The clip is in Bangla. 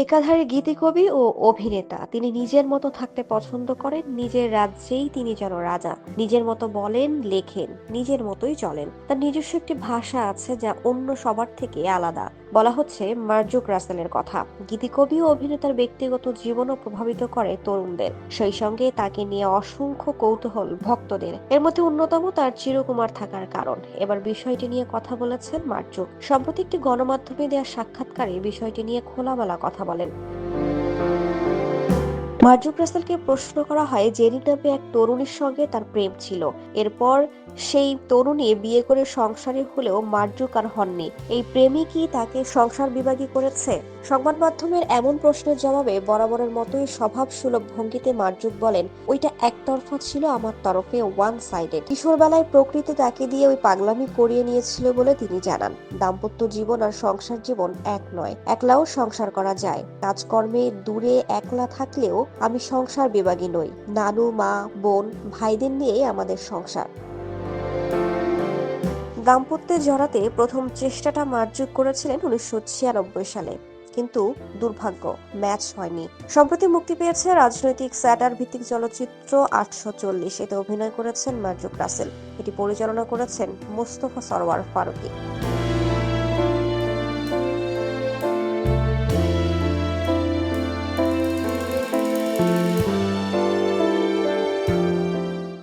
একাধারে গীতিকবি ও অভিনেতা। তিনি নিজের মতো থাকতে পছন্দ করেন, নিজের রাজ্যেই তিনি যেন রাজা। নিজের মতো বলেন, লেখেন, নিজের মতোই চলেন। তার নিজস্ব একটি ভাষা আছে যা অন্য সবার থেকে আলাদা। বলা হচ্ছে মার্জুক রাসেলের কথা। গীতিকবি ও অভিনেতার ব্যক্তিগত জীবনও প্রভাবিত করে তরুণদের। সেই সঙ্গে তাকে নিয়ে অসংখ্য কৌতূহল ভক্তদের। এর মধ্যে অন্যতম তার চিরকুমার থাকার কারণ। এবার বিষয়টি নিয়ে কথা বলেছেন মার্জুক। সম্প্রতি একটি গণমাধ্যমে দেওয়া সাক্ষাৎকারে বিষয়টি নিয়ে খোলামেলা কথা বলেন। মার্জুক রাসেলকে প্রশ্ন করা হয় জেনি নামে এক তরুণীর সঙ্গে তার প্রেম ছিল। এরপর সেই তরুণী বিয়ে করে সংসারে হলেও মার্জুক আর হননি। এই প্রেমই কি তাকে সংসার বিভাগী করেছে? সংবাদ মাধ্যমের এমন প্রশ্নের জবাবে বরাবরের মতোই স্বভাব সুলভ ভঙ্গিতে মার্জুক বলেন, ওইটা একতরফা ছিল আমার তরফে ওয়ান সাইডেড কিশোরবেলায় প্রকৃতি তাকে দিয়ে ওই পাগলামি করিয়ে নিয়েছিল বলে তিনি জানান। দাম্পত্য জীবন আর সংসার জীবন এক নয়। একলাও সংসার করা যায়। কাজকর্মে দূরে একলা থাকলেও আমি সংসার বিভাগী নই। নানু, মা, বোন, ভাইদের নিয়েই আমাদের সংসার। দাম্পত্যে জড়াতে প্রথম চেষ্টাটা মার্জুক করেছিলেন উনিশশো ছিয়ানব্বই সালে। কিন্তু দুর্ভাগ্য, ম্যাচ হয়নি। সম্প্রতি মুক্তি পেয়েছে রাজনৈতিক স্যাটার ভিত্তিক চলচ্চিত্র আটশো চল্লিশ। এতে অভিনয় করেছেন মার্জুক রাসেল। এটি পরিচালনা করেছেন মোস্তফা সরওয়ার ফারুকী।